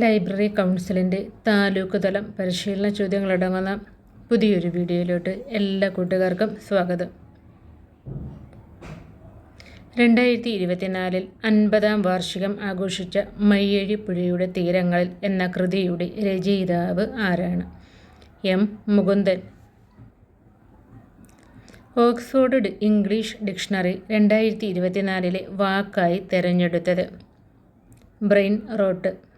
Library കൗൺസിലിന്റെ താലൂക്ക് തലം പരിശീലന ചോദ്യങ്ങളടങ്ങുന്ന പുതിയൊരു വീഡിയോയിലോട്ട് എല്ലാ കൂട്ടുകാർക്കും സ്വാഗതം. രണ്ടായിരത്തി ഇരുപത്തിനാലിൽ അൻപതാം വാർഷികം ആഘോഷിച്ച മയ്യഴി പുഴയുടെ തീരങ്ങളിൽ എന്ന കൃതിയുടെ രചയിതാവ് ആരാണ്? M. Mukundan. Oxford English dictionary രണ്ടായിരത്തി ഇരുപത്തിനാലിലെ വാക്കായി തിരഞ്ഞെടുത്തത്. Brain rot.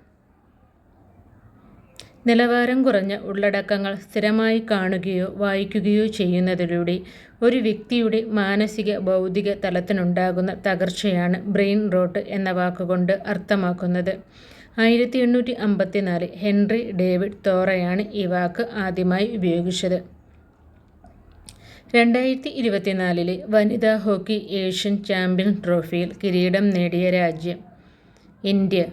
നിലവാരം കുറഞ്ഞ ഉള്ളടക്കങ്ങൾ സ്ഥിരമായി കാണുകയോ വായിക്കുകയോ ചെയ്യുന്നതിലൂടെ ഒരു വ്യക്തിയുടെ മാനസിക ബൗദ്ധിക തലത്തിനുണ്ടാകുന്ന തകർച്ചയാണ് ബ്രെയിൻ റോട്ട് എന്ന വാക്കുകൊണ്ട് അർത്ഥമാക്കുന്നത്. ആയിരത്തി എണ്ണൂറ്റി അമ്പത്തിനാല് ഹെൻറി ഡേവിഡ് തോറയാണ് ഈ വാക്ക് ആദ്യമായി ഉപയോഗിച്ചത്. രണ്ടായിരത്തി ഇരുപത്തിനാലിലെ വനിതാ ഹോക്കി ഏഷ്യൻ ചാമ്പ്യൻ ട്രോഫിയിൽ കിരീടം നേടിയ രാജ്യം ഇന്ത്യ.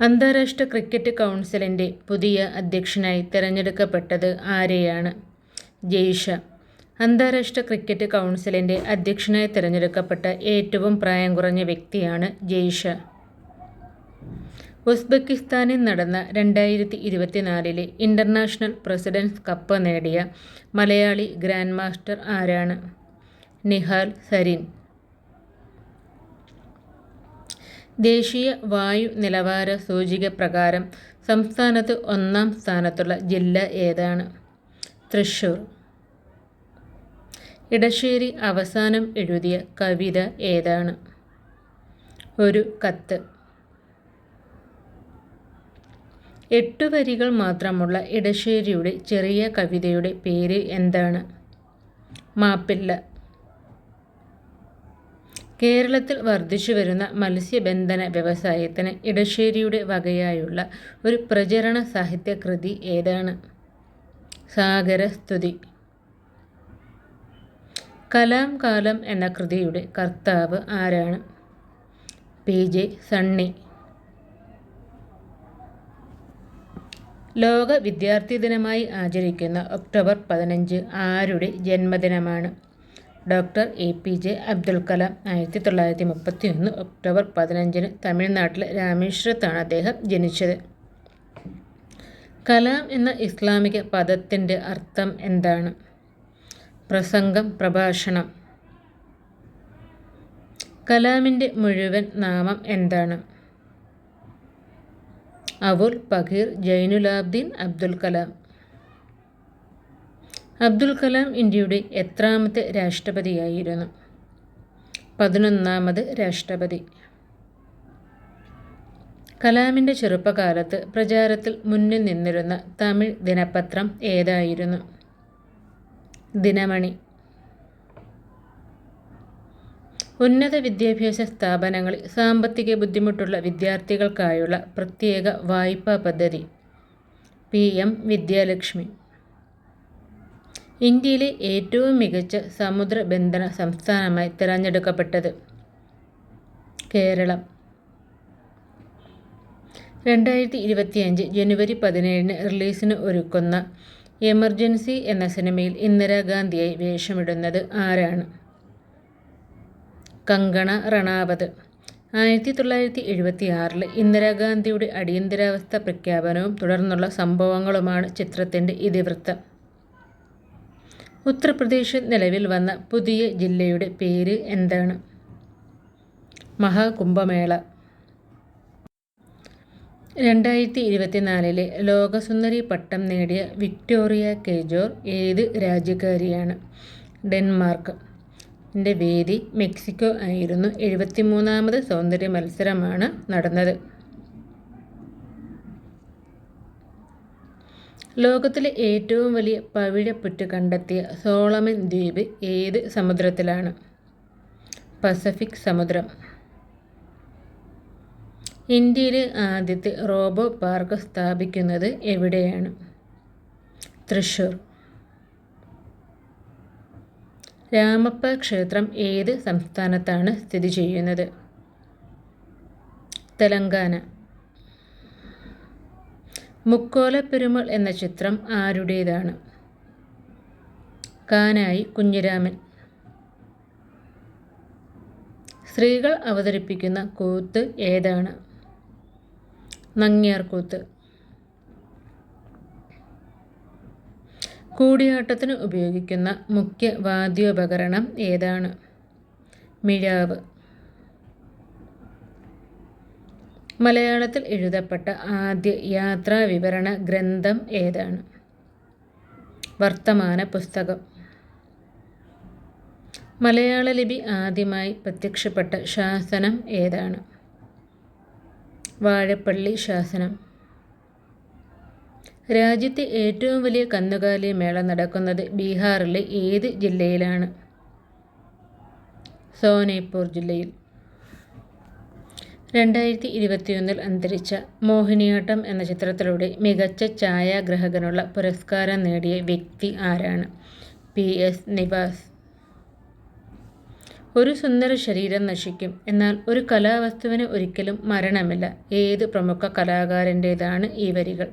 അന്താരാഷ്ട്ര ക്രിക്കറ്റ് കൗൺസിലിന്റെ പുതിയ അധ്യക്ഷനായി തിരഞ്ഞെടുക്കപ്പെട്ടത് ആരെയാണ്? ജയ്ഷ. അന്താരാഷ്ട്ര ക്രിക്കറ്റ് കൗൺസിലിന്റെ അധ്യക്ഷനായി തിരഞ്ഞെടുക്കപ്പെട്ട ഏറ്റവും പ്രായം കുറഞ്ഞ വ്യക്തിയാണ് ജയ്ഷ. ഉസ്ബെക്കിസ്ഥാനിൽ നടന്ന രണ്ടായിരത്തി ഇരുപത്തിനാലിലെ ഇന്റർനാഷണൽ പ്രസിഡൻസ് കപ്പ് നേടിയ മലയാളി ഗ്രാൻഡ് മാസ്റ്റർ ആരാണ്? നിഹാൽ സരീൻ. ദേശീയ വായു നിലവാര സൂചിക പ്രകാരം സംസ്ഥാനത്ത് ഒന്നാം സ്ഥാനത്തുള്ള ജില്ല ഏതാണ്? തൃശ്ശൂർ. ഇടശ്ശേരി അവസാനം എഴുതിയ കവിത ഏതാണ്? ഒരു കത്ത്. എട്ട് വരികൾ മാത്രമുള്ള ഇടശ്ശേരിയുടെ ചെറിയ കവിതയുടെ പേര് എന്താണ്? മാപ്പില്ല. കേരളത്തിൽ വർദ്ധിച്ചു വർദ്ധിച്ചുവരുന്ന മത്സ്യബന്ധന വ്യവസായത്തിന് ഇടശ്ശേരിയുടെ വകയായുള്ള ഒരു പ്രചരണ സാഹിത്യകൃതി ഏതാണ്? സാഗരസ്തുതി കലാം കാലം എന്ന കൃതിയുടെ കർത്താവ് ആരാണ്? പി. ജെ. സണ്ണി. ലോക വിദ്യാർത്ഥി ദിനമായി ആചരിക്കുന്ന ഒക്ടോബർ പതിനഞ്ച് ആരുടെ ജന്മദിനമാണ്? Doctor A P J Abdul Kalam ആയിരത്തി തൊള്ളായിരത്തി മുപ്പത്തി ഒന്ന് ഒക്ടോബർ പതിനഞ്ചിന് തമിഴ്നാട്ടിലെ രാമേശ്വരത്താണ് അദ്ദേഹം ജനിച്ചത്. കലാം എന്ന ഇസ്ലാമിക പദത്തിന്റെ അർത്ഥം എന്താണ്? പ്രസംഗം പ്രഭാഷണം. കലാമിന്റെ മുഴുവൻ നാമം എന്താണ്? അവുൽ പഖീർ ജൈനുലാബ്ദീൻ അബ്ദുൽ കലാം. അബ്ദുൽ കലാം ഇന്ത്യയുടെ എത്രാമത്തെ രാഷ്ട്രപതിയായിരുന്നു? പതിനൊന്നാമത് രാഷ്ട്രപതി. കലാമിന്റെ ചെറുപ്പകാലത്ത് പ്രചാരത്തിൽ മുന്നിൽ നിന്നിരുന്ന തമിഴ് ദിനപത്രം ഏതായിരുന്നു? ദിനമണി. ഉന്നത വിദ്യാഭ്യാസ സ്ഥാപനങ്ങളിൽ സാമ്പത്തിക ബുദ്ധിമുട്ടുള്ള വിദ്യാർത്ഥികൾക്കായുള്ള പ്രത്യേക വായ്പാ പദ്ധതി. പി. എം. വിദ്യാലക്ഷ്മി. ഇന്ത്യയിലെ ഏറ്റവും മികച്ച സമുദ്രബന്ധന സംസ്ഥാനമായി തിരഞ്ഞെടുക്കപ്പെട്ടത് കേരളം. രണ്ടായിരത്തി ഇരുപത്തിയഞ്ച് ജനുവരി പതിനേഴിന് റിലീസിന് ഒരുക്കുന്ന എമർജൻസി എന്ന സിനിമയിൽ ഇന്ദിരാഗാന്ധിയായി വേഷമിടുന്നത് ആരാണ്? കങ്കണ റണാവത് ആയിരത്തി തൊള്ളായിരത്തി എഴുപത്തി ആറിൽ ഇന്ദിരാഗാന്ധിയുടെ അടിയന്തരാവസ്ഥ പ്രഖ്യാപനവും തുടർന്നുള്ള സംഭവങ്ങളുമാണ് ചിത്രത്തിന്റെ ഇതിവൃത്തം. ഉത്തർപ്രദേശിൽ നിലവിൽ വന്ന പുതിയ ജില്ലയുടെ പേര് എന്താണ്? മഹാകുംഭമേള. രണ്ടായിരത്തി ഇരുപത്തിനാലിലെ ലോകസുന്ദരി പട്ടം നേടിയ വിക്ടോറിയ കെജോർ ഏത് രാജ്യക്കാരിയാണ്? ഡെൻമാർക്ക്. എന്റെ വേദി മെക്സിക്കോ ആയിരുന്നു. എഴുപത്തിമൂന്നാമത് സൗന്ദര്യ മത്സരമാണ് നടന്നത്. ലോകത്തിലെ ഏറ്റവും വലിയ പവിഴപ്പുറ്റ് കണ്ടെത്തിയ സോളമൻ ദ്വീപ് ഏത് സമുദ്രത്തിലാണ്? പസഫിക് സമുദ്രം. ഇന്ത്യയിലെ ആദ്യത്തെ റോബോ പാർക്ക് സ്ഥാപിക്കുന്നത് എവിടെയാണ്? തൃശ്ശൂർ. രാമപ്പ ക്ഷേത്രം ഏത് സംസ്ഥാനത്താണ് സ്ഥിതി ചെയ്യുന്നത്? തെലങ്കാന. മുക്കോലപ്പെരുമൾ എന്ന ചിത്രം ആരുടേതാണ്? കാനായി കുഞ്ഞിരാമൻ. സ്ത്രീകൾ അവതരിപ്പിക്കുന്ന കൂത്ത് ഏതാണ്? നങ്ങ്യാർകൂത്ത് കൂടിയാട്ടത്തിന് ഉപയോഗിക്കുന്ന മുഖ്യ വാദ്യോപകരണം ഏതാണ്? മിഴാവ്. മലയാളത്തിൽ എഴുതപ്പെട്ട ആദ്യ യാത്രാ വിവരണ ഗ്രന്ഥം ഏതാണ്? വർത്തമാന പുസ്തകം. മലയാള ലിപി ആദ്യമായി പ്രത്യക്ഷപ്പെട്ട ശാസനം ഏതാണ്? വാഴപ്പള്ളി ശാസനം. രാജ്യത്തെ ഏറ്റവും വലിയ കന്നുകാലി മേള നടക്കുന്നത് ബീഹാറിലെ ഏത് ജില്ലയിലാണ്? സോനേപൂർ ജില്ലയിൽ. രണ്ടായിരത്തി ഇരുപത്തിയൊന്നിൽ അന്തരിച്ച മോഹിനിയാട്ടം എന്ന ചിത്രത്തിലൂടെ മികച്ച ഛായാഗ്രഹകനുള്ള പുരസ്കാരം നേടിയ വ്യക്തി ആരാണ്? പി. എസ്. നിവാസ്. ഒരു സുന്ദര ശരീരം നശിക്കും. എന്നാൽ ഒരു കലാവസ്തുവിന് ഒരിക്കലും മരണമില്ല. ഏത് പ്രമുഖ കലാകാരന്റേതാണ് ഈ വരികൾ?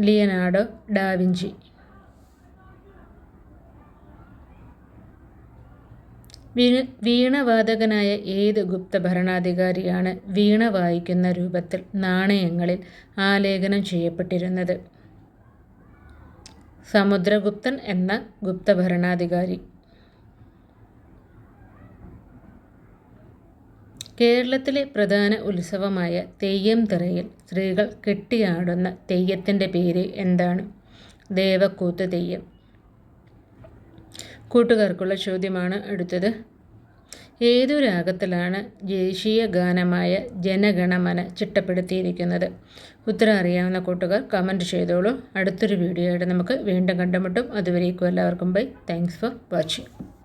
ലിയനാർഡോ ഡാവിഞ്ചി വീണ വീണവാതകനായ ഏത് ഗുപ്ത ഭരണാധികാരിയാണ് വീണ വായിക്കുന്ന രൂപത്തിൽ നാണയങ്ങളിൽ ആലേഖനം ചെയ്യപ്പെട്ടിരുന്നത്? സമുദ്രഗുപ്തൻ എന്ന ഗുപ്ത ഭരണാധികാരി കേരളത്തിലെ പ്രധാന ഉത്സവമായ തെയ്യം തിറയിൽ സ്ത്രീകൾ കെട്ടിയാടുന്ന തെയ്യത്തിന്റെ പേര് എന്താണ്? ദേവക്കൂത്ത് തെയ്യം. കൂട്ടുകാർക്കുള്ള ചോദ്യമാണ് അടുത്തത്. ഏതു രാഗത്തിലാണ് ദേശീയ ഗാനമായ ജനഗണമന ചിട്ടപ്പെടുത്തിയിരിക്കുന്നത്? ഉത്തരം അറിയാവുന്ന കൂട്ടുകാർ കമന്റ് ചെയ്തോളൂ. അടുത്തൊരു വീഡിയോ ആയിട്ട് നമുക്ക് വീണ്ടും കണ്ടുമുട്ടും. അതുവരേക്കും എല്ലാവർക്കും ബൈ താങ്ക്സ് ഫോർ വാച്ചിങ്